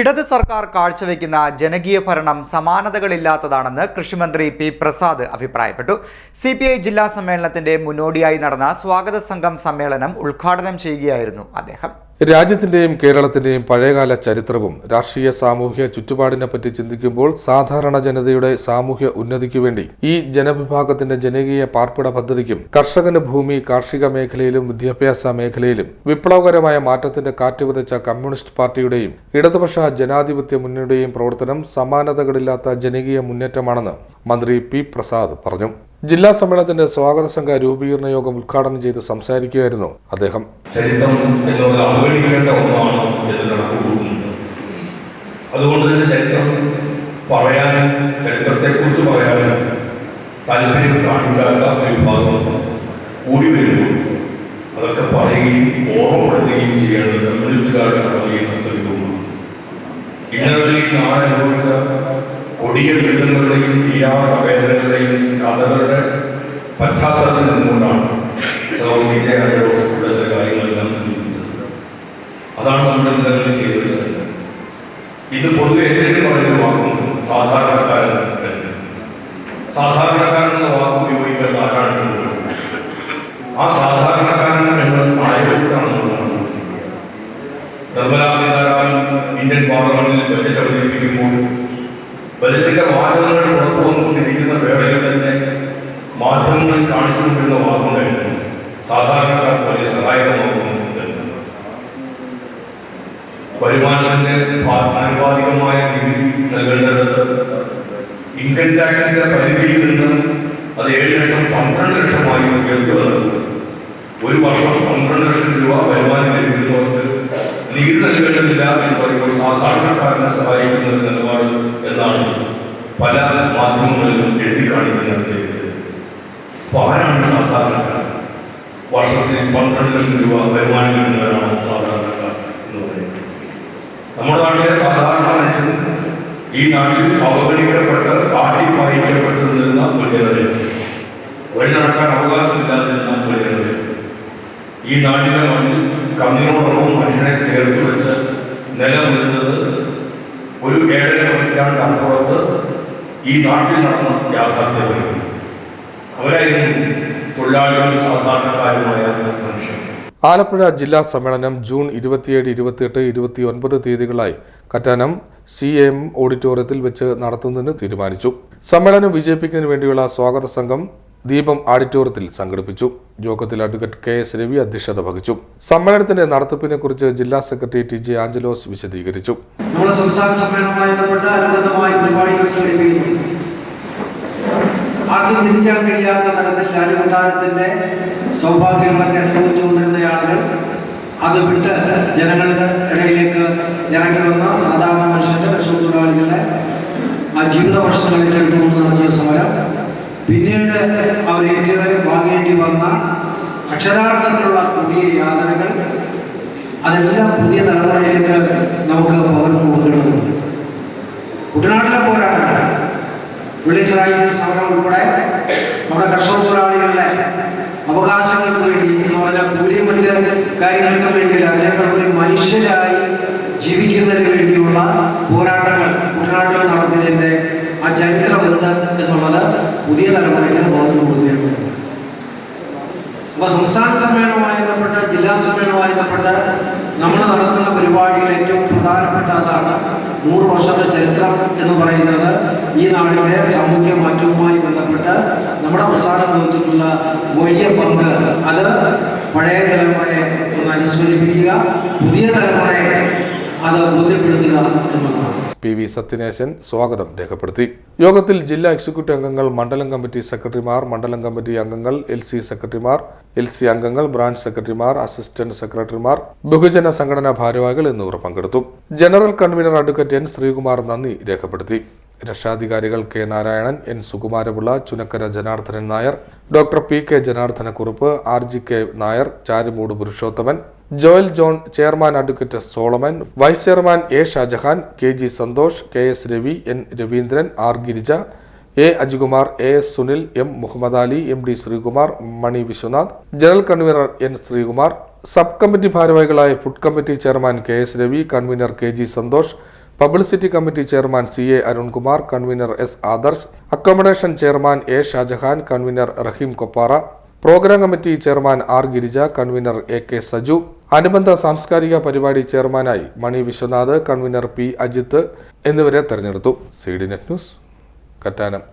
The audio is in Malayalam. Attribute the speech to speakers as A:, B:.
A: ഇടത് സർക്കാർ കാഴ്ചവെക്കുന്ന ജനകീയ ഭരണം സമാനതകളില്ലാത്തതാണെന്ന് കൃഷിമന്ത്രി പി പ്രസാദ് അഭിപ്രായപ്പെട്ടു സി പി ഐ ജില്ലാ സമ്മേളനത്തിന്റെ മുന്നോടിയായി നടന്ന സ്വാഗത സംഘം സമ്മേളനം ഉദ്ഘാടനം ചെയ്യുകയായിരുന്നു അദ്ദേഹം
B: രാജ്യത്തിന്റെയും കേരളത്തിന്റെയും പഴയകാല ചരിത്രവും രാഷ്ട്രീയ സാമൂഹ്യ ചുറ്റുപാടിനെ പറ്റി ചിന്തിക്കുമ്പോൾ സാധാരണ ജനതയുടെ സാമൂഹ്യ ഉന്നതിക്കു വേണ്ടി ഈ ജനവിഭാഗത്തിന്റെ ജനകീയ പാർപ്പിട പദ്ധതിക്കും കർഷകന് ഭൂമി കാർഷിക മേഖലയിലും വിദ്യാഭ്യാസ മേഖലയിലും വിപ്ലവകരമായ മാറ്റത്തിന്റെ കാറ്റുവിതച്ച കമ്മ്യൂണിസ്റ്റ് പാർട്ടിയുടെയും ഇടതുപക്ഷ ജനാധിപത്യ മുന്നണിയുടെയും പ്രവർത്തനം സമാനതകളില്ലാത്ത ജനകീയ മുന്നേറ്റമാണെന്ന് മന്ത്രി പി പ്രസാദ് പറഞ്ഞു ജില്ലാ സമ്മേളനത്തിന്റെ സ്വാഗത സംഘ രൂപീകരണ യോഗം ഉദ്ഘാടനം ചെയ്ത് സംസാരിക്കുകയായിരുന്നു അദ്ദേഹം
C: ചരിത്രം ഒന്നാണ് എന്ന് അതുകൊണ്ട് തന്നെ ചരിത്രം പറയാനും ചരിത്രത്തെക്കുറിച്ച് പറയാനും താല്പര്യം കാണിക്കാത്ത ഒരു വിഭാഗം കൂടി വരുമ്പോൾ അതൊക്കെ പറയുകയും ഓർമ്മപ്പെടുത്തുകയും ചെയ്യേണ്ടത് കമ്മ്യൂണിസ്റ്റുകാരുടെ കടമ ചെയ്യുന്ന സ്ഥലവുമാണ് നാളെ അനുഭവിച്ച കൊടിയ ദുരിതങ്ങളുടെയും തീരാത്ത വേദനകളുടെയും കഥകളുടെ പശ്ചാത്തലത്തിൽ നിന്നുകൊണ്ടാണ് വിജയകാരോസ് കൂടുതൽ കാര്യങ്ങളെല്ലാം അതാണ് നമ്മൾ ഇന്നലെ ചെയ്തൊരു ഇത് പൊതുവെ എന്തെങ്കിലും പറയുന്ന സാധാരണക്കാരൻ സാധാരണക്കാരൻ എന്ന വാക്ക് ഉപയോഗിക്കാത്ത ആരാണ് ആ സാധാരണക്കാരൻ എന്നത് ആയവട്ടാണെന്നുള്ളതാണ് നിർമ്മലാ സീതാരാമൻ ഇന്ത്യൻ പാർലമെന്റിൽ ബജറ്റ് അവതരിപ്പിക്കുമ്പോൾ ബജറ്റിന്റെ വാചകങ്ങൾ പുറത്തു വന്നുകൊണ്ടിരിക്കുന്ന വേളയിൽ തന്നെ മാധ്യമങ്ങൾ കാണിച്ചുകൊണ്ടുള്ള വാദങ്ങൾ സാധാരണക്കാർ വലിയ സഹായകമാകുന്നുണ്ട് വരുമാനത്തിന്റെ ആനുപാതികമായ നികുതി നൽകേണ്ടത് ഇൻകം ടാക്സിന്റെ പരിധിയിൽ നിന്ന് അത് ഏഴ് ലക്ഷം പന്ത്രണ്ട് ലക്ഷമായി ഉയർത്തി വന്നത് ഒരു വർഷം പന്ത്രണ്ട് ലക്ഷം രൂപ വരുമാനം ലഭിക്കുന്നവർക്ക് നികുതി നൽകേണ്ടതില്ല എന്ന് പറയുമ്പോൾ സാധാരണക്കാരനെ സഹായിക്കുന്ന നിലപാട് പല മാധ്യമങ്ങളിലും എഴുതി കാണിക്കുന്നിടത്തേക്ക് അപ്പോൾ ആരാണ് സാധാരണക്കാർ വർഷത്തിൽ പന്ത്രണ്ട് ലക്ഷം രൂപ വരുമാനം കിട്ടുന്നവരാണോ സാധാരണക്കാർ എന്ന് പറയുന്നത് നമ്മുടെ നാട്ടിലെ സാധാരണ മനുഷ്യൻ ഈ നാട്ടിൽ അവഗണിക്കപ്പെട്ട് ആട്ടി പായിക്കപ്പെട്ടു നിന്ന ഒരു ജനതയാണ് വഴി നടക്കാൻ അവകാശമില്ലാതിരുന്ന ഒരു ജനതയാണ് ഈ നാട്ടിലെ മണ്ണിൽ കന്നിനോടൊപ്പം മനുഷ്യനെ ചേർത്ത് വെച്ച് നിലനിന്നത് ഒരു ഏഴര പതിറ്റാണ്ട് അപ്പുറത്ത് ഈ നാട്ടിൽ നടന്ന യാഥാർത്ഥ്യങ്ങൾ അവരായിരുന്നു തൊഴിലാളികളും സാധാരണക്കാരുമായ മനുഷ്യർ
D: ആലപ്പുഴ ജില്ലാ സമ്മേളനം ജൂൺ ഇരുപത്തിയേഴ് ഇരുപത്തിയെട്ട് ഒൻപത് തീയതികളായി കറ്റാനം സി എം ഓഡിറ്റോറിയത്തിൽ വെച്ച് നടത്തുന്നതിന് തീരുമാനിച്ചു സമ്മേളനം വിജയിപ്പിക്കുന്നതിന് വേണ്ടിയുള്ള സ്വാഗത സംഘം ദീപം ആഡിറ്റോറിയത്തിൽ സംഘടിപ്പിച്ചു യോഗത്തിൽ അഡ്വക്കേറ്റ് കെ എസ് രവി അധ്യക്ഷത വഹിച്ചു സമ്മേളനത്തിന്റെ നടത്തിപ്പിനെ കുറിച്ച് ജില്ലാ സെക്രട്ടറി ടി ജെ ആഞ്ചലോസ് വിശദീകരിച്ചു
E: നമ്മുടെ സംസ്ഥാന സമ്മേളനവുമായി ബന്ധപ്പെട്ട അനുബന്ധമായ പരിപാടികൾ സംഘടിപ്പിക്കുന്നു ആർക്കും തിരിക്കാൻ കഴിയാത്ത തരത്തിൽ രാജകൊട്ടാരത്തിന്റെ സൗഭാഗ്യങ്ങളൊക്കെ അനുഭവിച്ചുകൊണ്ടിരുന്ന ആളുകൾ അത് വിട്ട് അവർ അവരേറ്റ് വാങ്ങേണ്ടി വന്ന അക്ഷരാർത്ഥത്തിലുള്ള പുതിയ യാതനകൾ അതെല്ലാം പുതിയ തലമുറയിലേക്ക് നമുക്ക് പകർന്നു കൊടുക്കേണ്ടതുണ്ട് കുട്ടനാട്ടിലെ പോരാട്ടങ്ങൾ വിളിസായി സമരം ഉൾപ്പെടെ നമ്മുടെ കർഷക തൊഴിലാളികളുടെ അവകാശങ്ങൾക്ക് വേണ്ടി എന്ന് പറഞ്ഞാൽ കൂലിയും മറ്റ് കാര്യങ്ങൾക്ക് വേണ്ടിയല്ല അതിനേക്കാൾ ഒരു മനുഷ്യരായ പുതിയ തലമുറയിലെ ബോധം കൊടുക്കുകയാണ് അപ്പൊ സംസ്ഥാന സമ്മേളനവുമായി ബന്ധപ്പെട്ട് ജില്ലാ സമ്മേളനവുമായി ബന്ധപ്പെട്ട് നമ്മൾ നടത്തുന്ന പരിപാടിയിൽ ഏറ്റവും പ്രധാനപ്പെട്ട അതാണ് നൂറ് വർഷത്തെ ചരിത്രം എന്ന് പറയുന്നത് ഈ നാടിൻ്റെ സാമൂഹ്യ മാറ്റവുമായി ബന്ധപ്പെട്ട് നമ്മുടെ അവസാന നേതൃത്വത്തിലുള്ള വലിയ പങ്ക് അത് പഴയ തലമുറയെ ഒന്ന് അനുസ്മരിപ്പിക്കുക പുതിയ തലമുറയെ അത് ബോധ്യപ്പെടുത്തുക എന്നുള്ളതാണ്
D: പി വി സത്യനേശൻ സ്വാഗതം രേഖപ്പെടുത്തി യോഗത്തിൽ ജില്ലാ എക്സിക്യൂട്ടീവ് അംഗങ്ങൾ മണ്ഡലം കമ്മിറ്റി സെക്രട്ടറിമാർ മണ്ഡലം കമ്മിറ്റി അംഗങ്ങൾ എൽ സി സെക്രട്ടറിമാർ എൽ സി അംഗങ്ങൾ ബ്രാഞ്ച് സെക്രട്ടറിമാർ അസിസ്റ്റന്റ് സെക്രട്ടറിമാർ ബഹുജന സംഘടനാ ഭാരവാഹികൾ എന്നിവർ പങ്കെടുത്തു general convener advocate N Sreekumar നന്ദി രേഖപ്പെടുത്തി രക്ഷാധികാരികൾ K Narayanan N Sukumarapillai Chunakkara Janardhanan Nair doctor P K Janardhanakurup R G K Nair Charummoodu Purushothaman Joel John chairman advocate Solomon vice chairman A Shajahan K G Santhosh K S Ravi N Raveendran R Girija A Ajikumar A S Sunil M Muhammad Ali M D Sreekumar Mani Viswanath general convener N Sreekumar sub committee ഭാരവാഹികളായ food committee chairman K S Ravi convener K G Santhosh publicity committee chairman C A Arunkumar convener S Adarsh accommodation chairman A Shajahan convener Raheem Koppara programme committee chairman R Girija convener A K Saju അനുബന്ധ സാംസ്കാരിക പരിപാടി ചെയർമാനായി മണി വിശ്വനാഥ് കൺവീനർ പി അജിത്ത് എന്നിവരെ തെരഞ്ഞെടുത്തു C D net news Kattanam